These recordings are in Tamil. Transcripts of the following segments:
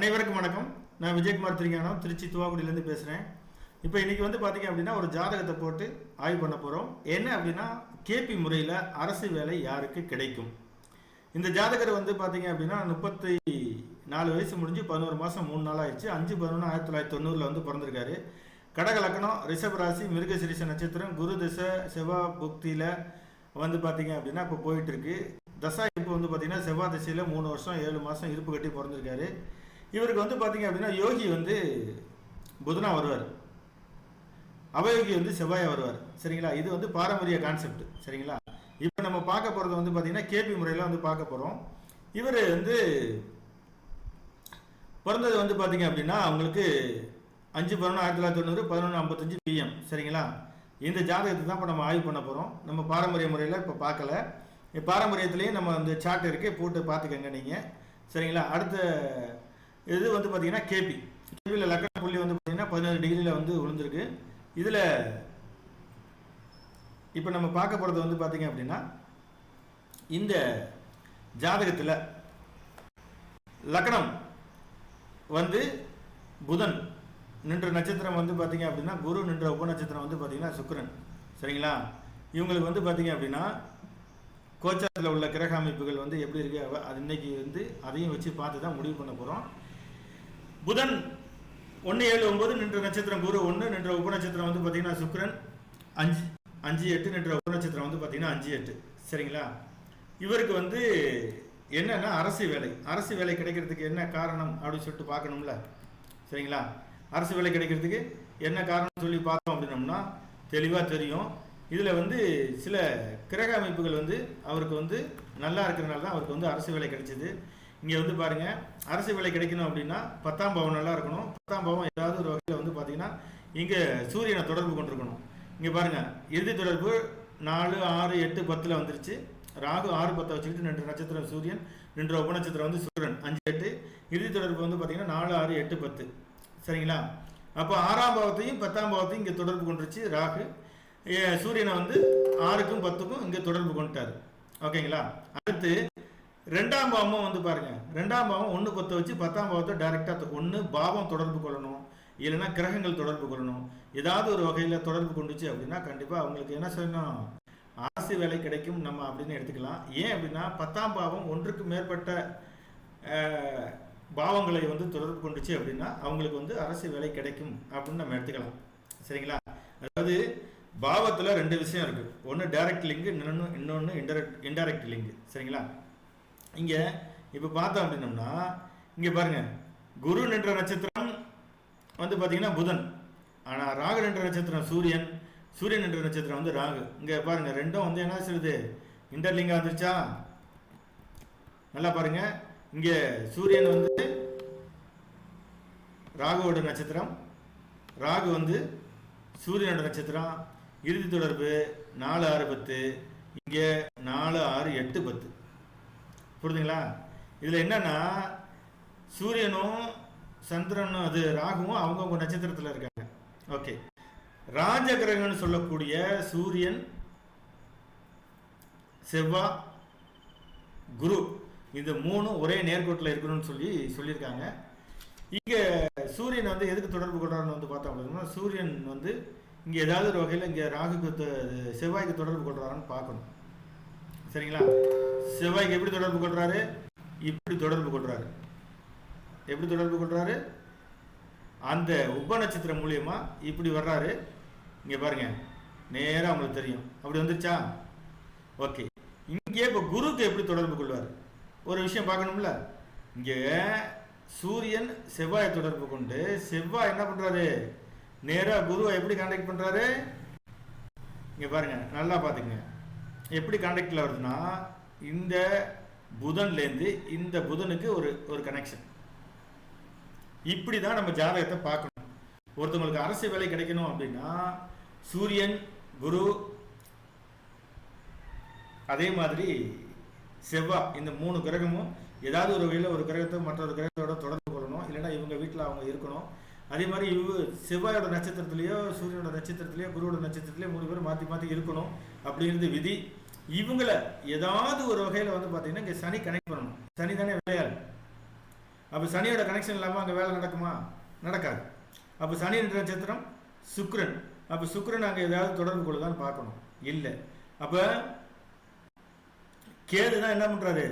அனைவருக்கும் வணக்கம். நான் விஜயகுமார் திருஞானம் திருச்சி துவாக்குடியிலேருந்து பேசுகிறேன் இப்போ இன்னைக்கு வந்து பார்த்தீங்க அப்படின்னா ஒரு ஜாதகத்தை போட்டு ஆய்வு பண்ண போகிறோம் என்ன அப்படின்னா கேபி முறையில் அரசு வேலை யாருக்கு கிடைக்கும்? இந்த ஜாதகர் வந்து பார்த்தீங்க அப்படின்னா முப்பத்தி நாலு வயசு முடிஞ்சு பதினோரு மாதம் மூணு நாள் ஆயிடுச்சு. அஞ்சு பதினொன்று ஆயிரத்தி தொள்ளாயிரத்தி தொண்ணூறில் வந்து பிறந்திருக்காரு. கடக லக்னம் ரிஷப் ராசி மிருகசிரிச நட்சத்திரம் குரு திசை செவ்வா புக்தியில் வந்து பார்த்தீங்க அப்படின்னா இப்போ போயிட்டு இருக்கு. தசா இப்போ வந்து பார்த்தீங்கன்னா செவ்வாய் திசையில் மூணு வருஷம் ஏழு மாதம் இருப்பு கட்டி பிறந்திருக்காரு. இவருக்கு வந்து பார்த்தீங்க அப்படின்னா யோகி வந்து புதனா வருவார். அவயோகி வந்து செவ்வாயா வருவார். சரிங்களா? இது வந்து பாரம்பரிய கான்செப்ட் சரிங்களா? இப்போ நம்ம பார்க்க போகிறது வந்து பார்த்தீங்கன்னா கேபி முறையில் வந்து பார்க்க போகிறோம் இவர் வந்து பிறந்தது வந்து பார்த்தீங்க அப்படின்னா அவங்களுக்கு அஞ்சு பதினொன்று ஆயிரத்தி தொள்ளாயிரத்தி தொண்ணூறு பதினொன்று ஐம்பத்தஞ்சு பிஎம் சரிங்களா? இந்த ஜாதகத்தை தான் இப்போ நம்ம ஆய்வு பண்ண போகிறோம் நம்ம பாரம்பரிய முறையில் இப்போ பார்க்கல. பாரம்பரியத்துலேயும் நம்ம அந்த சார்ட் இருக்குது போட்டு பார்த்துக்கங்க நீங்கள் சரிங்களா? அடுத்த இது வந்து பார்த்தீங்கன்னா கேபி கேபியில் லக்கண புள்ளி வந்து பார்த்தீங்கன்னா பதினேழு டிகிரியில் வந்து விழுந்திருக்கு. இதில் இப்போ நம்ம பார்க்க போகிறது வந்து பார்த்தீங்க அப்படின்னா இந்த ஜாதகத்தில் லக்னம் வந்து புதன் நின்ற நட்சத்திரம் வந்து பார்த்தீங்க அப்படின்னா குரு நின்ற உப நட்சத்திரம் வந்து பார்த்தீங்கன்னா சுக்கரன். சரிங்களா? இவங்களுக்கு வந்து பார்த்தீங்க அப்படின்னா கோச்சாரத்தில் உள்ள கிரக அமைப்புகள் வந்து எப்படி இருக்குது அது இன்னைக்கு வந்து அதையும் வச்சு பார்த்து தான் முடிவு பண்ண போகிறோம் புதன் ஒன்று ஏழு ஒன்பது நின்ற நட்சத்திரம் குரு ஒன்று நின்ற உப நட்சத்திரம் வந்து பார்த்தீங்கன்னா சுக்ரன் அஞ்சு அஞ்சு எட்டு நின்ற உப நட்சத்திரம் வந்து பார்த்தீங்கன்னா அஞ்சு எட்டு. சரிங்களா? இவருக்கு வந்து என்னன்னா அரசு வேலை. அரசு வேலை கிடைக்கிறதுக்கு என்ன காரணம் அப்படின்னு சொல்லிட்டு பார்க்கணும்ல. சரிங்களா? அரசு வேலை கிடைக்கிறதுக்கு என்ன காரணம் சொல்லி பார்த்தோம் அப்படின்னோம்னா தெளிவாக தெரியும். இதில் வந்து சில கிரக அமைப்புகள் வந்து அவருக்கு வந்து நல்லா இருக்கிறனால தான் அவருக்கு வந்து அரசு வேலை கிடைச்சிது. இங்கே வந்து பாருங்க அரசு வேலை கிடைக்கணும் அப்படின்னா பத்தாம் பவன் நல்லா இருக்கணும். பத்தாம் பவன் ஏதாவது ஒரு வகையில் வந்து பார்த்தீங்கன்னா இங்கே சூரியனை தொடர்பு கொண்டிருக்கணும். இங்கே பாருங்க இறுதி தொடர்பு நாலு ஆறு எட்டு பத்தில் வந்துருச்சு. ராகு ஆறு பத்தை வச்சுக்கிட்டு ரெண்டு நட்சத்திரம் சூரியன் ரெண்டு உபநட்சத்திரம் வந்து சூரியன் அஞ்சு எட்டு. இறுதி தொடர்பு வந்து பார்த்தீங்கன்னா நாலு ஆறு எட்டு பத்து. சரிங்களா? அப்போ ஆறாம் பாவத்தையும் பத்தாம் பாவத்தையும் இங்கே தொடர்பு கொண்டுருச்சு ராகு. சூரியனை வந்து ஆறுக்கும் பத்துக்கும் இங்கே தொடர்பு கொண்டுட்டாரு. ஓகேங்களா? அடுத்து ரெண்டாம் பாவமும் வந்து பாருங்க. ரெண்டாம் பாவம் ஒன்று கொத்த வச்சு பத்தாம் பாவத்தை டைரெக்டாக ஒன்று பாவம் தொடர்பு கொள்ளணும். இல்லைன்னா கிரகங்கள் தொடர்பு கொள்ளணும். ஏதாவது ஒரு வகையில் தொடர்பு கொண்டுச்சு அப்படின்னா கண்டிப்பாக அவங்களுக்கு என்ன சொல்லணும் அரசு வேலை கிடைக்கும் நம்ம அப்படின்னு எடுத்துக்கலாம். ஏன் அப்படின்னா பத்தாம் பாவம் ஒன்றுக்கு மேற்பட்ட பாவங்களை வந்து தொடர்பு கொண்டுச்சு அப்படின்னா அவங்களுக்கு வந்து அரசு வேலை கிடைக்கும் அப்படின்னு நம்ம எடுத்துக்கலாம். சரிங்களா? அதாவது பாவத்தில் ரெண்டு விஷயம் இருக்குது ஒன்று டைரக்ட் லிங்க் இன்னொன்று இன்னொன்று இன்டெரக்ட் இன்டைரக்ட் லிங்க் சரிங்களா? இங்கே இப்போ பார்த்தோம் அப்படின்னம்னா இங்கே பாருங்க. குரு நின்ற நட்சத்திரம் வந்து பார்த்தீங்கன்னா புதன். ஆனால் ராகு என்ற நட்சத்திரம் சூரியன். சூரியன் என்ற நட்சத்திரம் வந்து ராகு. இங்கே பாருங்கள் ரெண்டும் வந்து என்ன சொல்லுது? இன்டர்லிங்காக வந்துருச்சா? நல்லா பாருங்க. இங்கே சூரியன் வந்து ராகுவோட நட்சத்திரம். ராகு வந்து சூரியனோட நட்சத்திரம். இறுதி தொடர்பு நாலு ஆறு பத்து. இங்கே நாலு ஆறு எட்டு பத்து. புரிதுங்களா? இதில் என்னன்னா சூரியனும் சந்திரனும் அது ராகுவும் அவங்கவுங்க நட்சத்திரத்தில் இருக்காங்க. ஓகே. ராஜ கிரகம்னு சொல்லக்கூடிய சூரியன் செவ்வா குரு இந்த மூணும் ஒரே நேர்கோட்டில் இருக்கணும்னு சொல்லி சொல்லியிருக்காங்க. இங்கே சூரியன் வந்து எதுக்கு தொடர்பு கொள்றாருன்னு வந்து பார்த்தோம் அப்படின்னா சூரியன் வந்து இங்கே ஏதாவது ஒரு வகையில் இங்கே ராகுக்கு செவ்வாய்க்கு தொடர்பு கொள்றாருன்னு பார்க்கணும். சரிங்களா? செவ்வாய்க்கு எப்படி தொடர்பு கொள்றாரு? இப்படி தொடர்பு கொள்றாரு. எப்படி தொடர்பு கொள்றாரு? அந்த உப நட்சத்திரம் மூலியமா இப்படி வர்றாரு. இங்க பாருங்க. நேராக அவங்களுக்கு தெரியும். அப்படி வந்துருச்சா? ஓகே. இங்கே இப்போ குருக்கு எப்படி தொடர்பு கொள்வார்? ஒரு விஷயம் பார்க்கணும்ல. இங்கே சூரியன் செவ்வாயை தொடர்பு கொண்டு செவ்வாய் என்ன பண்றாரு? நேரா குருவை எப்படி கான்டாக்ட் பண்றாரு? இங்க பாருங்க. நல்லா பார்த்துக்குங்க. எப்படி கான்டாக்ட்ல வருதுன்னா இந்த புதன்லேருந்து இந்த புதனுக்கு ஒரு ஒரு கனெக்ஷன் இப்படி தான் நம்ம ஜாதகத்தை பார்க்கணும். ஒருத்தவங்களுக்கு அரசு வேலை கிடைக்கணும் அப்படின்னா சூரியன் குரு அதே மாதிரி செவ்வாய் இந்த மூணு கிரகமும் ஏதாவது ஒரு வகையில் ஒரு கிரகத்தை மற்றொரு கிரகத்தோட தொடர்பு கொள்ளணும். இல்லைன்னா இவங்க வீட்டில் அவங்க இருக்கணும். அதே மாதிரி இவ செவ்வாயோட நட்சத்திரத்திலேயோ சூரியனோட நட்சத்திரத்திலேயோ குருவோட நட்சத்திரத்திலேயோ மூணு பேரும் மாற்றி மாற்றி இருக்கணும் அப்படிங்கிறது விதி. இவங்கள ஏதாவது ஒரு வகையில் வந்து பார்த்தீங்கன்னா இங்கே சனி கனெக்ட் பண்ணணும். சனி தானே விளையாடு அப்போ சனியோட கனெக்ஷன் இல்லாமல் அங்கே வேலை நடக்குமா? நடக்காது. அப்போ சனி என்ற நட்சத்திரம் சுக்ரன் அப்போ சுக்ரன் அங்கே ஏதாவது தொடர்பு கொள்ளுதான்னு பார்க்கணும். இல்லை. அப்போ கேது தான் என்ன பண்ணுறாரு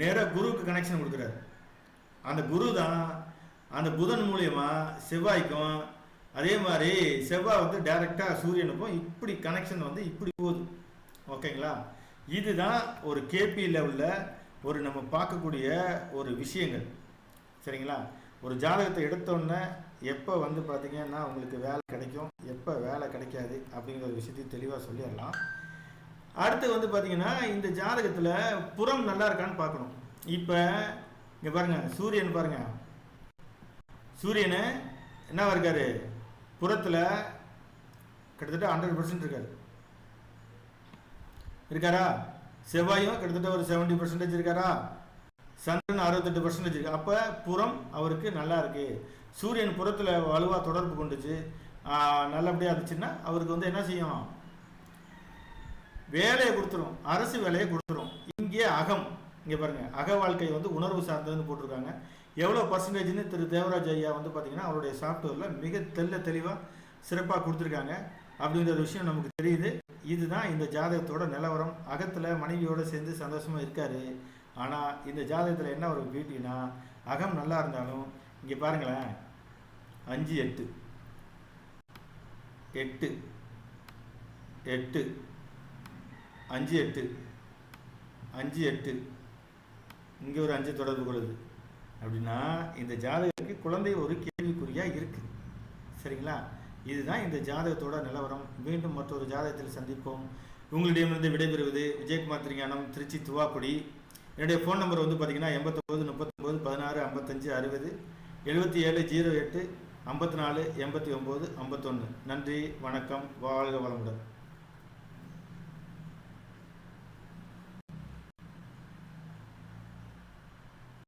நேராக குருவுக்கு கனெக்ஷன் கொடுக்குறாரு. அந்த குரு தான் அந்த புதன் மூலியமாக செவ்வாய்க்கும் அதே மாதிரி செவ்வாய் வந்து டைரெக்டாக சூரியனுக்கும் இப்படி கனெக்ஷன் வந்து இப்படி போகுது. ஓகேங்களா? இதுதான் ஒரு கேபி லெவலில் ஒரு நம்ம பார்க்கக்கூடிய ஒரு விஷயங்கள். சரிங்களா? ஒரு ஜாதகத்தை எடுத்தோன்னே எப்போ வந்து பார்த்தீங்கன்னா உங்களுக்கு வேலை கிடைக்கும் எப்போ வேலை கிடைக்காது அப்படிங்கிற ஒரு விஷயத்தையும் தெளிவாக சொல்லிடலாம். அடுத்து வந்து பார்த்தீங்கன்னா இந்த ஜாதகத்தில் புறம் நல்லா இருக்கான்னு பார்க்கணும். இப்போ இங்கே பாருங்க சூரியன் பாருங்கள் சூரியனு என்னவா இருக்காரு? புறத்தில் கிட்டத்தட்ட ஹண்ட்ரட் பர்சன்ட் இருக்காரு. இருக்காரா? செவ்வாயும் கிட்டத்தட்ட ஒரு செவன்டி பர்சன்டேஜ் இருக்காரா? சந்திரன் அறுபத்தெட்டு பர்சன்டேஜ் இருக்கு. அப்போ புறம் அவருக்கு நல்லா இருக்கு. சூரியன் புறத்தில் வலுவாக தொடர்பு கொண்டுச்சு. நல்லபடியாக நல்லபடியா இருந்துச்சுன்னா அவருக்கு வந்து என்ன செய்யும்? வேலையை கொடுத்துரும். அரசு வேலையை கொடுத்துரும். இங்கே அகம். இங்கே பாருங்க. அக வாழ்க்கை வந்து உணர்வு சார்ந்ததுன்னு போட்டிருக்காங்க. எவ்வளோ பர்சன்டேஜ்னு திரு தேவராஜ் ஐயா வந்து பார்த்தீங்கன்னா அவருடைய சாஃப்ட்வேரில் மிக தெல்ல தெளிவாக சிறப்பாக கொடுத்துருக்காங்க. அப்படிங்கிற விஷயம் நமக்கு தெரியுது. இதுதான் இந்த ஜாதகத்தோட நிலவரம். அகத்தில் மனைவியோடு சேர்ந்து சந்தோஷமாக இருக்காரு. ஆனால் இந்த ஜாதகத்தில் என்ன ஒரு பியூட்டினா அகம் நல்லா இருந்தாலும் இங்கே பாருங்களேன். அஞ்சு எட்டு. எட்டு. எட்டு. அஞ்சு எட்டு. அஞ்சு எட்டு. இங்கே ஒரு அஞ்சு தொடர்பு கொள்ளுது. அப்படின்னா இந்த ஜாதகத்துக்கு குழந்தை ஒரு கேள்விக்குறியாக இருக்குது சரிங்களா? இதுதான் இந்த ஜாதகத்தோட நிலவரம். மீண்டும் மற்றொரு ஜாதகத்தில் சந்திப்போம். உங்களிடமிருந்து விடைபெறுவது விஜயகுமார் திருஞானம் திருச்சி துவாக்குடி. என்னுடைய ஃபோன் நம்பர் வந்து பார்த்தீங்கன்னா எண்பத்தொம்போது முப்பத்தொம்போது பதினாறு ஐம்பத்தஞ்சு அறுபது எழுபத்தி ஏழு ஜீரோ எட்டு ஐம்பத்தி நாலு எண்பத்தி ஒம்பது ஐம்பத்தொன்று நன்றி வணக்கம் வாழ்க வளமுடன்.